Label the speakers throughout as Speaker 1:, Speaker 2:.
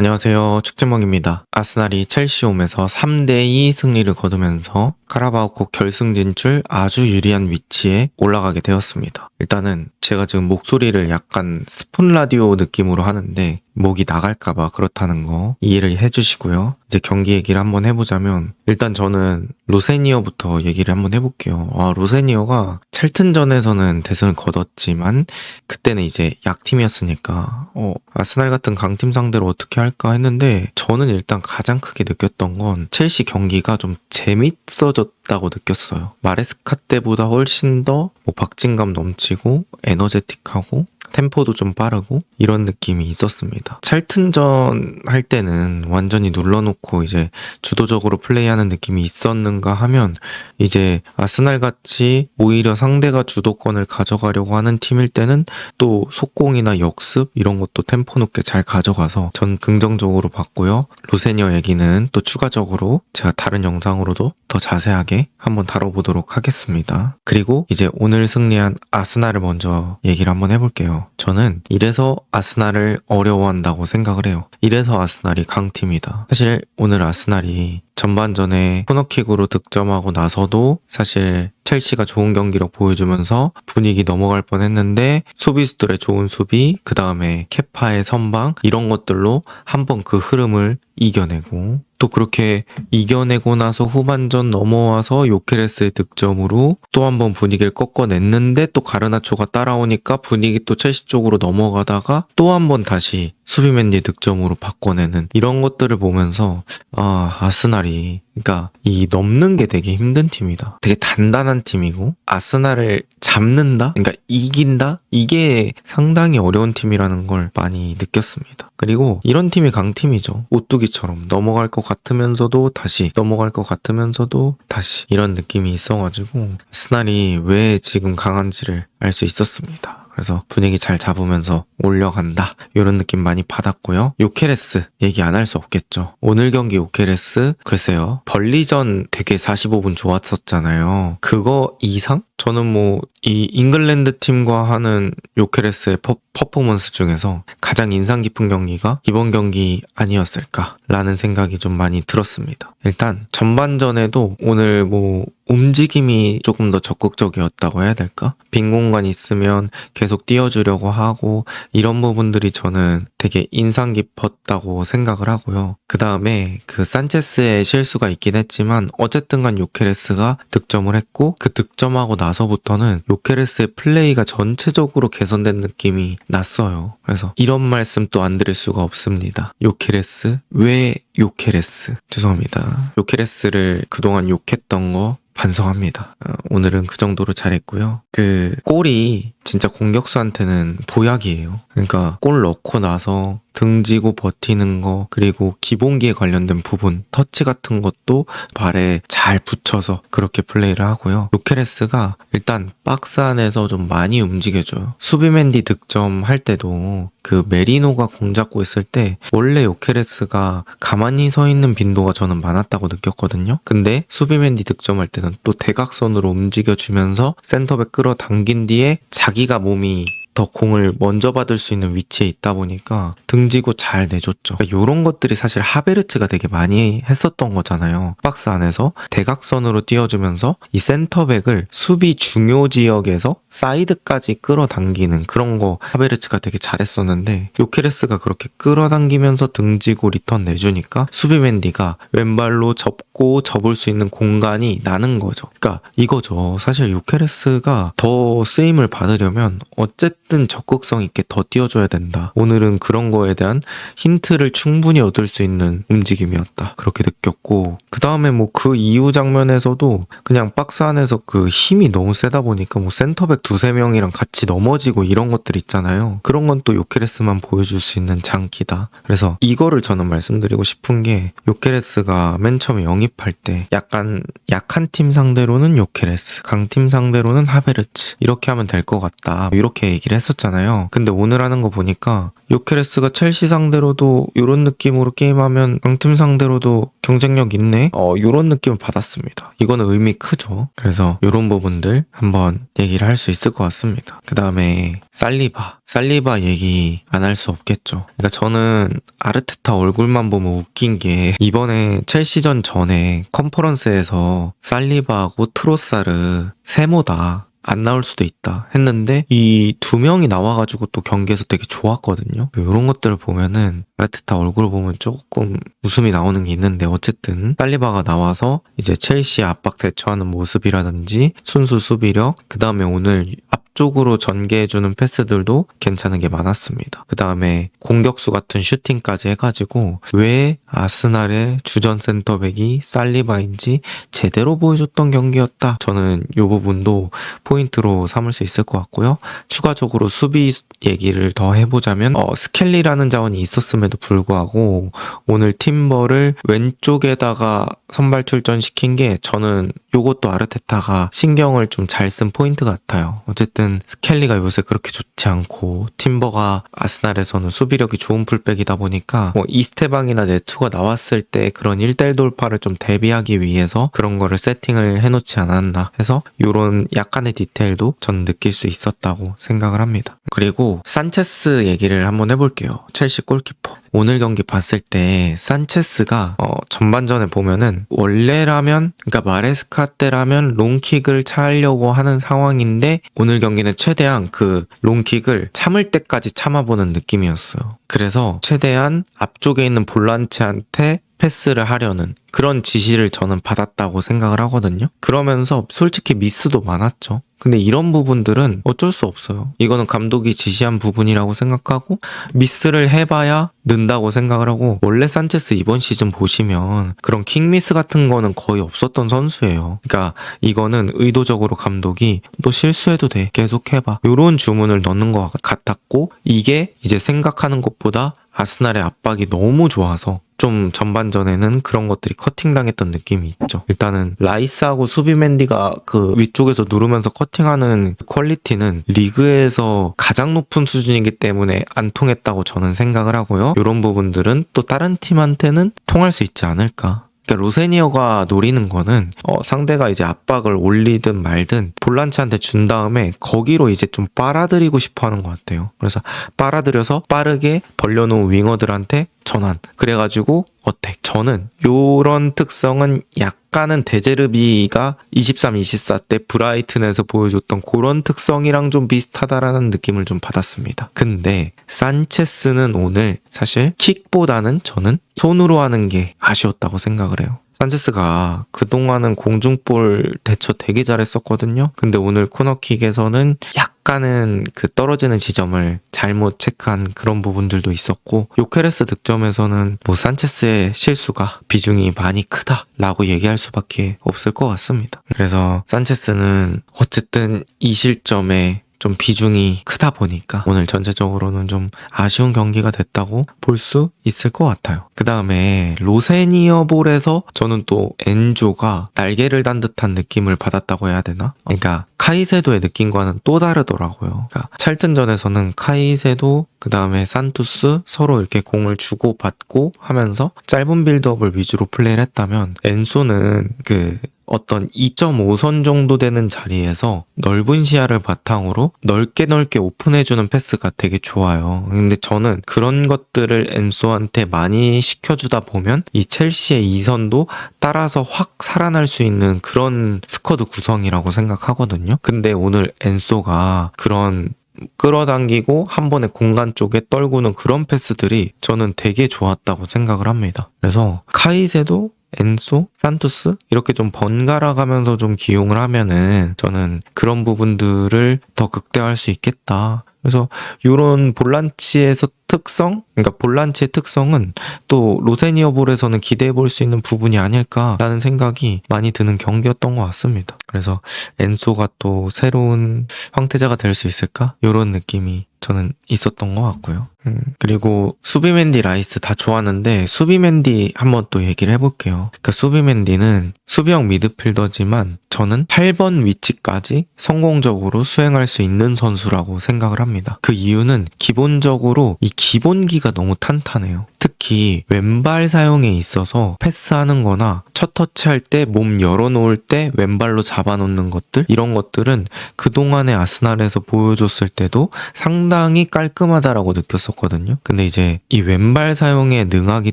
Speaker 1: 안녕하세요. 축제먹입니다. 아스날이 첼시홈에서 3대2 승리를 거두면서 카라바오컵 결승 진출 아주 유리한 위치에 올라가게 되었습니다. 일단은 제가 지금 목소리를 약간 스폰 라디오 느낌으로 하는데 목이 나갈까봐 그렇다는 거 이해를 해주시고요. 이제 경기 얘기를 한번 해보자면 일단 저는 로세니어부터 얘기를 한번 해볼게요. 아, 로세니어가 첼튼전에서는 대승을 거뒀지만 그때는 이제 약팀이었으니까 어, 아스날 같은 강팀 상대로 어떻게 할까 했는데 저는 일단 가장 크게 느꼈던 건 첼시 경기가 좀 재밌어 졌다고 느꼈어요. 마레스카 때보다 훨씬 더 뭐 박진감 넘치고 에너제틱하고 템포도 좀 빠르고 이런 느낌이 있었습니다. 찰튼전 할 때는 완전히 눌러놓고 이제 주도적으로 플레이하는 느낌이 있었는가 하면 이제 아스날 같이 오히려 상대가 주도권을 가져가려고 하는 팀일 때는 또 속공이나 역습 이런 것도 템포 높게 잘 가져가서 전 긍정적으로 봤고요. 루세니어 얘기는 또 추가적으로 제가 다른 영상으로도 더 자세하게 한번 다뤄보도록 하겠습니다. 그리고 이제 오늘 승리한 아스날을 먼저 얘기를 한번 해볼게요. 저는 이래서 아스날을 어려워한다고 생각을 해요. 이래서 아스날이 강팀이다. 사실 오늘 아스날이 전반전에 코너킥으로 득점하고 나서도 사실 첼시가 좋은 경기력 보여주면서 분위기 넘어갈 뻔 했는데 수비수들의 좋은 수비, 그 다음에 케파의 선방, 이런 것들로 한번 그 흐름을 이겨내고 또 그렇게 이겨내고 나서 후반전 넘어와서 요케레스의 득점으로 또 한번 분위기를 꺾어냈는데 또 가르나초가 따라오니까 분위기 또 첼시 쪽으로 넘어가다가 또 한번 다시 수비맨디 득점으로 바꿔내는 이런 것들을 보면서 아 아스날이 그러니까 이 넘는 게 되게 힘든 팀이다. 되게 단단한 팀이고 아스날을 잡는다, 그러니까 이긴다 이게 상당히 어려운 팀이라는 걸 많이 느꼈습니다. 그리고 이런 팀이 강팀이죠. 오뚜기처럼 넘어갈 것 같으면서도 다시 넘어갈 것 같으면서도 다시 이런 느낌이 있어가지고 아스날이 왜 지금 강한지를 알 수 있었습니다. 그래서 분위기 잘 잡으면서 올려간다 이런 느낌 많이 받았고요. 요케레스 얘기 안 할 수 없겠죠. 오늘 경기 요케레스 글쎄요 벌리전 되게 45분 좋았었잖아요. 그거 이상? 저는 뭐 이 잉글랜드 팀과 하는 요케레스의 퍼, 퍼포먼스 중에서 가장 인상 깊은 경기가 이번 경기 아니었을까라는 생각이 좀 많이 들었습니다. 일단 전반전에도 오늘 뭐 움직임이 조금 더 적극적이었다고 해야 될까? 빈 공간 있으면 계속 띄워주려고 하고 이런 부분들이 저는 되게 인상 깊었다고 생각을 하고요. 그 다음에 그 산체스의 실수가 있긴 했지만 어쨌든 간 요케레스가 득점을 했고 그 득점하고 나 서부터는 요케레스의 플레이가 전체적으로 개선된 느낌이 났어요. 그래서 이런 말씀 또 안 드릴 수가 없습니다. 요케레스? 왜 요케레스? 죄송합니다. 요케레스를 그동안 욕했던 거 반성합니다. 어, 오늘은 그 정도로 잘했고요. 그 골이 진짜 공격수한테는 보약이에요. 그러니까 골 넣고 나서 등지고 버티는 거 그리고 기본기에 관련된 부분 터치 같은 것도 발에 잘 붙여서 그렇게 플레이를 하고요. 요케레스가 일단 박스 안에서 좀 많이 움직여줘요. 수비맨디 득점 할 때도 그 메리노가 공 잡고 있을 때 원래 요케레스가 가만히 서 있는 빈도가 저는 많았다고 느꼈거든요. 근데 수비맨디 득점할 때는 또 대각선으로 움직여주면서 센터백 끌어당긴 뒤에 자기가 몸이 더 공을 먼저 받을 수 있는 위치에 있다 보니까 등지고 잘 내줬죠. 그러니까 이런 것들이 사실 하베르츠가 되게 많이 했었던 거잖아요. 박스 안에서 대각선으로 띄워주면서 이 센터백을 수비 중요 지역에서 사이드까지 끌어당기는 그런 거 하베르츠가 되게 잘했었는데 요케레스가 그렇게 끌어당기면서 등지고 리턴 내주니까 수비맨디가 왼발로 접고 접을 수 있는 공간이 나는 거죠. 그러니까 이거죠. 사실 요케레스가 더 쓰임을 받으려면 어쨌든 적극성 있게 더 띄워줘야 된다. 오늘은 그런 거에 대한 힌트를 충분히 얻을 수 있는 움직임이었다. 그렇게 느꼈고 그 다음에 뭐 그 이후 장면에서도 그냥 박스 안에서 그 힘이 너무 세다 보니까 뭐 센터백 두세 명이랑 같이 넘어지고 이런 것들 있잖아요. 그런 건 또 요케레스만 보여줄 수 있는 장기다. 그래서 이거를 저는 말씀드리고 싶은 게 요케레스가 맨 처음에 영입할 때 약간 약한 팀 상대로는 요케레스, 강팀 상대로는 하베르츠 이렇게 하면 될 것 같다. 이렇게 얘기를 했었잖아요. 근데 오늘 하는 거 보니까 요케레스가 첼시 상대로도 이런 느낌으로 게임하면 강팀 상대로도 경쟁력 있네? 어, 요런 느낌을 받았습니다. 이거는 의미 크죠. 그래서 요런 부분들 한번 얘기를 할 수 있을 것 같습니다. 그 다음에 살리바. 살리바 얘기 안 할 수 없겠죠. 그러니까 저는 아르테타 얼굴만 보면 웃긴 게 이번에 첼시전 전에 컨퍼런스에서 살리바하고 트로사르 세모다 안 나올 수도 있다 했는데 이 두 명이 나와가지고 또 경기에서 되게 좋았거든요. 이런 것들을 보면은 아르테타 얼굴을 보면 조금 웃음이 나오는 게 있는데 어쨌든 살리바가 나와서 이제 첼시 압박 대처하는 모습이라든지 순수 수비력 그 다음에 오늘 앞 쪽으로 전개해주는 패스들도 괜찮은 게 많았습니다. 그 다음에 공격수 같은 슈팅까지 해가지고 왜 아스날의 주전 센터백이 살리바인지 제대로 보여줬던 경기였다. 저는 이 부분도 포인트로 삼을 수 있을 것 같고요. 추가적으로 수비 얘기를 더 해보자면 어, 스켈리라는 자원이 있었음에도 불구하고 오늘 팀버를 왼쪽에다가 선발 출전시킨 게 저는 요것도 아르테타가 신경을 좀 잘 쓴 포인트 같아요. 어쨌든 스켈리가 요새 그렇게 좋지 않고 팀버가 아스날에서는 수비력이 좋은 풀백이다 보니까 뭐 이스테방이나 네투가 나왔을 때 그런 1대1 돌파를 좀 대비하기 위해서 그런 거를 세팅을 해놓지 않았나 해서 요런 약간의 디테일도 저는 느낄 수 있었다고 생각을 합니다. 그리고 산체스 얘기를 한번 해볼게요. 첼시 골키퍼. 오늘 경기 봤을 때 산체스가 어, 전반전에 보면은 원래라면 그러니까 마레스카 때라면 롱킥을 차려고 하는 상황인데 오늘 경기는 최대한 그 롱킥을 참을 때까지 참아보는 느낌이었어요. 그래서 최대한 앞쪽에 있는 볼란치한테 패스를 하려는 그런 지시를 저는 받았다고 생각을 하거든요. 그러면서 솔직히 미스도 많았죠. 근데 이런 부분들은 어쩔 수 없어요. 이거는 감독이 지시한 부분이라고 생각하고 미스를 해봐야 는다고 생각을 하고 원래 산체스 이번 시즌 보시면 그런 킹미스 같은 거는 거의 없었던 선수예요. 그러니까 이거는 의도적으로 감독이 또 실수해도 돼 계속 해봐 이런 주문을 넣는 것 같았고 이게 이제 생각하는 것보다 아스날의 압박이 너무 좋아서 좀 전반전에는 그런 것들이 커팅당했던 느낌이 있죠. 일단은 라이스하고 수비맨디가 그 위쪽에서 누르면서 커팅하는 퀄리티는 리그에서 가장 높은 수준이기 때문에 안 통했다고 저는 생각을 하고요. 이런 부분들은 또 다른 팀한테는 통할 수 있지 않을까. 그러니까 로세니어가 노리는 거는 어, 상대가 이제 압박을 올리든 말든 볼란치한테 준 다음에 거기로 이제 좀 빨아들이고 싶어 하는 것 같아요. 그래서 빨아들여서 빠르게 벌려놓은 윙어들한테 전환. 그래가지고 어택. 저는 요런 특성은 약간은 데제르비가 23, 24 때 브라이튼에서 보여줬던 그런 특성이랑 좀 비슷하다라는 느낌을 좀 받았습니다. 근데 산체스는 오늘 사실 킥보다는 저는 손으로 하는 게 아쉬웠다고 생각을 해요. 산체스가 그동안은 공중볼 대처 되게 잘했었거든요. 근데 오늘 코너킥에서는 약 간은 그 떨어지는 지점을 잘못 체크한 그런 부분들도 있었고 요케레스 득점에서는 뭐 산체스의 실수가 비중이 많이 크다라고 얘기할 수밖에 없을 것 같습니다. 그래서 산체스는 어쨌든 이 실점에 좀 비중이 크다 보니까 오늘 전체적으로는 좀 아쉬운 경기가 됐다고 볼 수 있을 것 같아요. 그 다음에 로세니어 볼에서 저는 또 엔조가 날개를 단 듯한 느낌을 받았다고 해야 되나? 그러니까 카이세도의 느낌과는 또 다르더라고요. 그러니까 찰튼전에서는 카이세도 그 다음에 산투스 서로 이렇게 공을 주고 받고 하면서 짧은 빌드업을 위주로 플레이를 했다면 엔소는 그 어떤 2.5선 정도 되는 자리에서 넓은 시야를 바탕으로 넓게 넓게 오픈해주는 패스가 되게 좋아요. 근데 저는 그런 것들을 엔소한테 많이 시켜주다 보면 이 첼시의 2선도 따라서 확 살아날 수 있는 그런 스쿼드 구성이라고 생각하거든요. 근데 오늘 엔소가 그런 끌어당기고 한 번에 공간 쪽에 떨구는 그런 패스들이 저는 되게 좋았다고 생각을 합니다. 그래서 카이세도 엔소, 산투스 이렇게 좀 번갈아 가면서 좀 기용을 하면은 저는 그런 부분들을 더 극대화할 수 있겠다. 그래서 요런 볼란치에서 특성, 그러니까 볼란치의 특성은 또 로세니어 볼에서는 기대해 볼 수 있는 부분이 아닐까라는 생각이 많이 드는 경기였던 것 같습니다. 그래서 엔소가 또 새로운 황태자가 될 수 있을까? 이런 느낌이 저는 있었던 것 같고요. 음, 그리고 수비맨디 라이스 다 좋았는데 수비맨디 한번 또 얘기를 해볼게요. 그러니까 수비맨디는 수비형 미드필더지만 저는 8번 위치까지 성공적으로 수행할 수 있는 선수라고 생각을 합니다. 그 이유는 기본적으로 이 기본기가 너무 탄탄해요. 특히 왼발 사용에 있어서 패스하는 거나 첫 터치할 때 몸 열어놓을 때 왼발로 잡아놓는 것들 이런 것들은 그동안의 아스날에서 보여줬을 때도 상당히 깔끔하다라고 느꼈었거든요. 근데 이제 이 왼발 사용에 능하기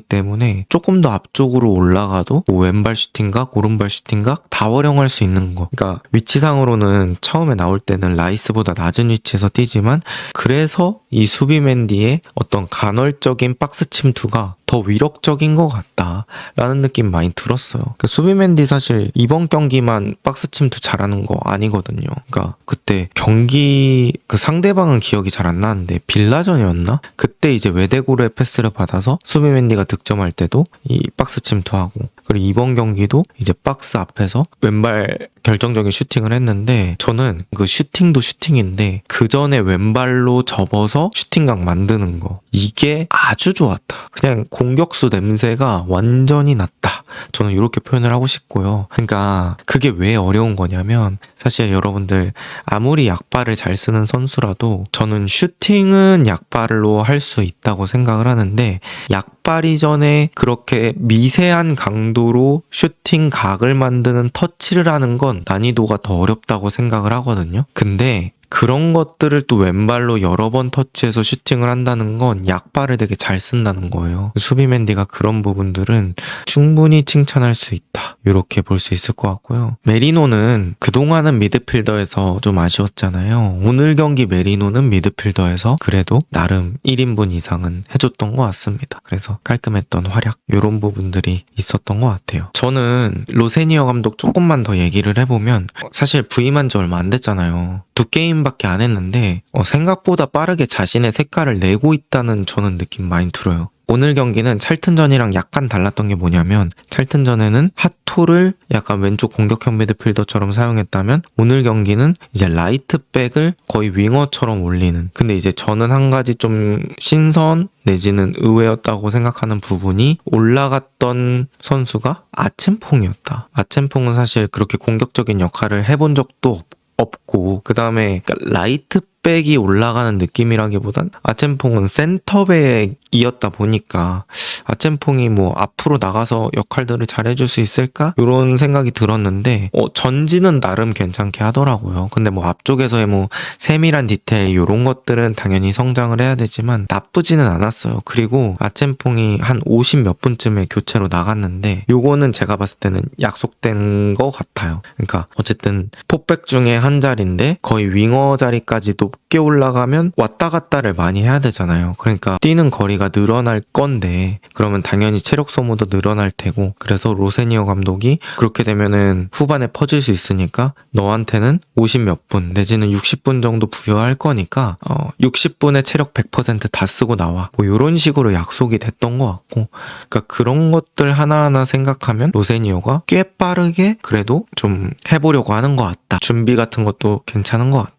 Speaker 1: 때문에 조금 더 앞쪽으로 올라가도 뭐 왼발 슈팅각, 오른발 슈팅각 다 활용할 수 있는 거. 그러니까 위치상으로는 처음에 나올 때는 라이스보다 낮은 위치에서 뛰지만 그래서 이 수비맨디의 어떤 간헐적인 박스 침 투가 더 위력적인 것 같다라는 느낌 많이 들었어요. 그 수비맨디 사실 이번 경기만 박스 침투 잘하는 거 아니거든요. 그러니까 그때 경기 그 상대방은 기억이 잘 안 나는데 빌라전이었나? 그때 이제 외대고르의 패스를 받아서 수비맨디가 득점할 때도 이 박스 침투하고 그리고 이번 경기도 이제 박스 앞에서 왼발 결정적인 슈팅을 했는데 저는 그 슈팅도 슈팅인데 그 전에 왼발로 접어서 슈팅각 만드는 거 이게 아주 좋았다. 그냥 공격수 냄새가 완전히 났다. 저는 이렇게 표현을 하고 싶고요. 그러니까 그게 왜 어려운 거냐면 사실 여러분들 아무리 약발을 잘 쓰는 선수라도 저는 슈팅은 약발로 할 수 있다고 생각을 하는데 약발 이 전에 그렇게 미세한 강도로 슈팅 각을 만드는 터치를 하는 건 난이도가 더 어렵다고 생각을 하거든요. 근데 그런 것들을 또 왼발로 여러 번 터치해서 슈팅을 한다는 건 약발을 되게 잘 쓴다는 거예요. 수비맨디가 그런 부분들은 충분히 칭찬할 수 있다. 이렇게 볼 수 있을 것 같고요. 메리노는 그동안은 미드필더에서 좀 아쉬웠잖아요. 오늘 경기 메리노는 미드필더에서 그래도 나름 1인분 이상은 해줬던 것 같습니다. 그래서 깔끔했던 활약 이런 부분들이 있었던 것 같아요. 저는 로세니어 감독 조금만 더 얘기를 해보면 사실 부임한 지 얼마 안 됐잖아요. 두 게임 밖에 안 했는데 어, 생각보다 빠르게 자신의 색깔을 내고 있다는 저는 느낌 많이 들어요. 오늘 경기는 찰튼전이랑 약간 달랐던 게 뭐냐면 찰튼전에는 핫토를 약간 왼쪽 공격형 미드필더처럼 사용했다면 오늘 경기는 이제 라이트백을 거의 윙어처럼 올리는 근데 이제 저는 한 가지 좀 신선 내지는 의외였다고 생각하는 부분이 올라갔던 선수가 아첸퐁이었다. 아첸퐁은 사실 그렇게 공격적인 역할을 해본 적도 없고 없고 그 다음에 라이트 백이 올라가는 느낌이라기보단 아첸퐁은 센터백이었다 보니까 아첸퐁이 뭐 앞으로 나가서 역할들을 잘해줄 수 있을까 이런 생각이 들었는데 어, 전지는 나름 괜찮게 하더라고요. 근데 뭐 앞쪽에서의 뭐 세밀한 디테일 이런 것들은 당연히 성장을 해야 되지만 나쁘지는 않았어요. 그리고 아첸퐁이 한 50 몇 분쯤에 교체로 나갔는데 요거는 제가 봤을 때는 약속된 것 같아요. 그러니까 어쨌든 포백 중에 한 자리인데 거의 윙어 자리까지 높게 올라가면 왔다 갔다를 많이 해야 되잖아요. 그러니까 뛰는 거리가 늘어날 건데 그러면 당연히 체력 소모도 늘어날 테고 그래서 로세니어 감독이 그렇게 되면은 후반에 퍼질 수 있으니까 너한테는 50 몇 분 내지는 60분 정도 부여할 거니까 어 60분에 체력 100%다 쓰고 나와. 뭐 이런 식으로 약속이 됐던 것 같고. 그러니까 그런 것들 하나하나 생각하면 로세니어가 꽤 빠르게 그래도 좀 해보려고 하는 것 같다. 준비 같은 것도 괜찮은 것 같다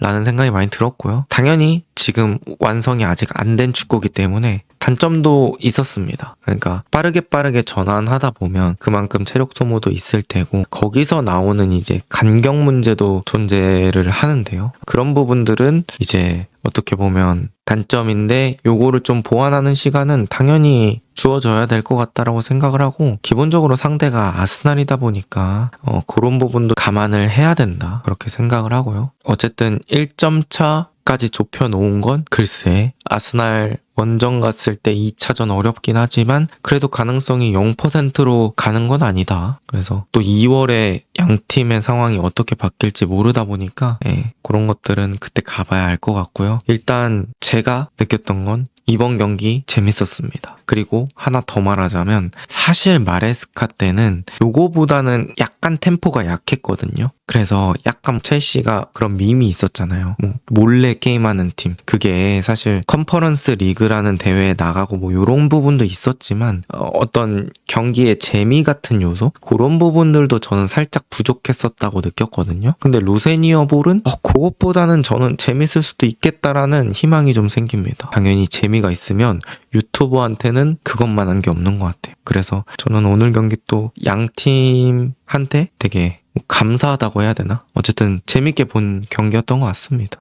Speaker 1: 라는 생각이 많이 들었고요. 당연히 지금 완성이 아직 안 된 축구기 때문에 단점도 있었습니다. 그러니까 빠르게 빠르게 전환하다 보면 그만큼 체력 소모도 있을 테고 거기서 나오는 이제 간격 문제도 존재를 하는데요. 그런 부분들은 이제 어떻게 보면 단점인데 요거를 좀 보완하는 시간은 당연히 주어져야 될 것 같다라고 생각을 하고 기본적으로 상대가 아스날이다 보니까 어, 그런 부분도 감안을 해야 된다 그렇게 생각을 하고요. 어쨌든 1점 차 까지 좁혀 놓은 건 글쎄 아스날 원정 갔을 때 2차전 어렵긴 하지만 그래도 가능성이 0%로 가는 건 아니다. 그래서 또 2월에 양 팀의 상황이 어떻게 바뀔지 모르다 보니까 예, 그런 것들은 그때 가봐야 알 것 같고요. 일단 제가 느꼈던 건 이번 경기 재밌었습니다. 그리고 하나 더 말하자면 사실 마레스카 때는 요거보다는 약간 템포가 약했거든요. 그래서 약간 첼시가 그런 밈이 있었잖아요. 뭐 몰래 게임하는 팀. 그게 사실 컨퍼런스 리그라는 대회에 나가고 뭐 요런 부분도 있었지만 어, 어떤 경기의 재미 같은 요소 그런 부분들도 저는 살짝 부족했었다고 느꼈거든요. 근데 로세니어 볼은 어, 그것보다는 저는 재밌을 수도 있겠다라는 희망이 좀 생깁니다. 당연히 재미가 있으면 유튜버한테는 그것만 한 게 없는 것 같아요. 그래서 저는 오늘 경기 또 양 팀한테 되게 뭐 감사하다고 해야 되나? 어쨌든 재밌게 본 경기였던 것 같습니다.